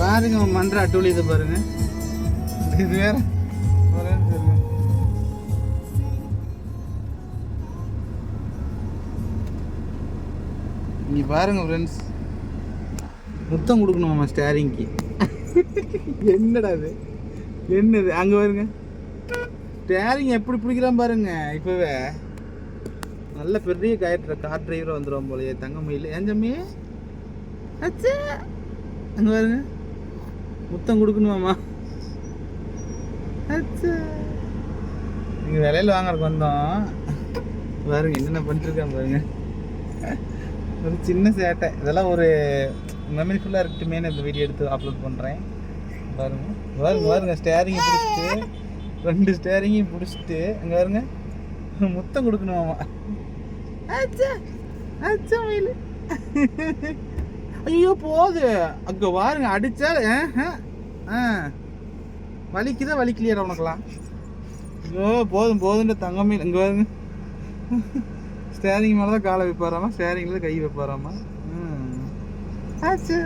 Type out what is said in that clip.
பாருங்க மன்ற அட்டூழி இது பாருங்க. இது வேற? நீ பாருங்க ஃப்ரெண்ட்ஸ் முத்தம் கொடுக்கணுமாம்மா ஸ்டேரிங்க்கு என்னடா இது? என்னது? அங்கே பாருங்க. ஸ்டேரிங் எப்படி பிடிக்கிறான் பாருங்க இப்போவே. நல்ல பெரிய காயற்ற கார் டிரைவராக வந்துடுவோம் போலயே தங்கமயில் ஏன் தம்பி அச்சா! அங்கே பாருங்க. முத்தம் கொடுக்கணுமாம்மா? நீங்கள் விலையில் வாங்குறதுக்கு வந்தோம் பாருங்க என்னென்ன பண்ணிட்டுருக்கான் பாருங்க. ஒரு சின்ன சேட்டை. இதெல்லாம் ஒரு மெமரி ஃபுல்லாக இந்த வீடியோ எடுத்து அப்லோட் பண்ணுறேன் பாருங்க பாருங்க பாருங்க ஸ்டேரிங்கை பிடிச்சிட்டு ரெண்டு ஸ்டேரிங்கையும் பிடிச்சிட்டு அங்கே பாருங்க முத்தம் கொடுக்கணுமாமா அச்சா அச்சா மயில். ஐயோ போகுது. அங்கே பாருங்க அடிச்சா ஆ வலிக்குதா வலிக்கலையா உனக்கெல்லாம்? ஐயோ போதும் போதுன்ற தங்கமே இங்கே பாருங்க. ஸ்டேரிங் மேலே தான் காலை வைப்பாராமா? ஸ்டேரிங்கில் கை வைப்பாராமா? ம். ஆச்சு.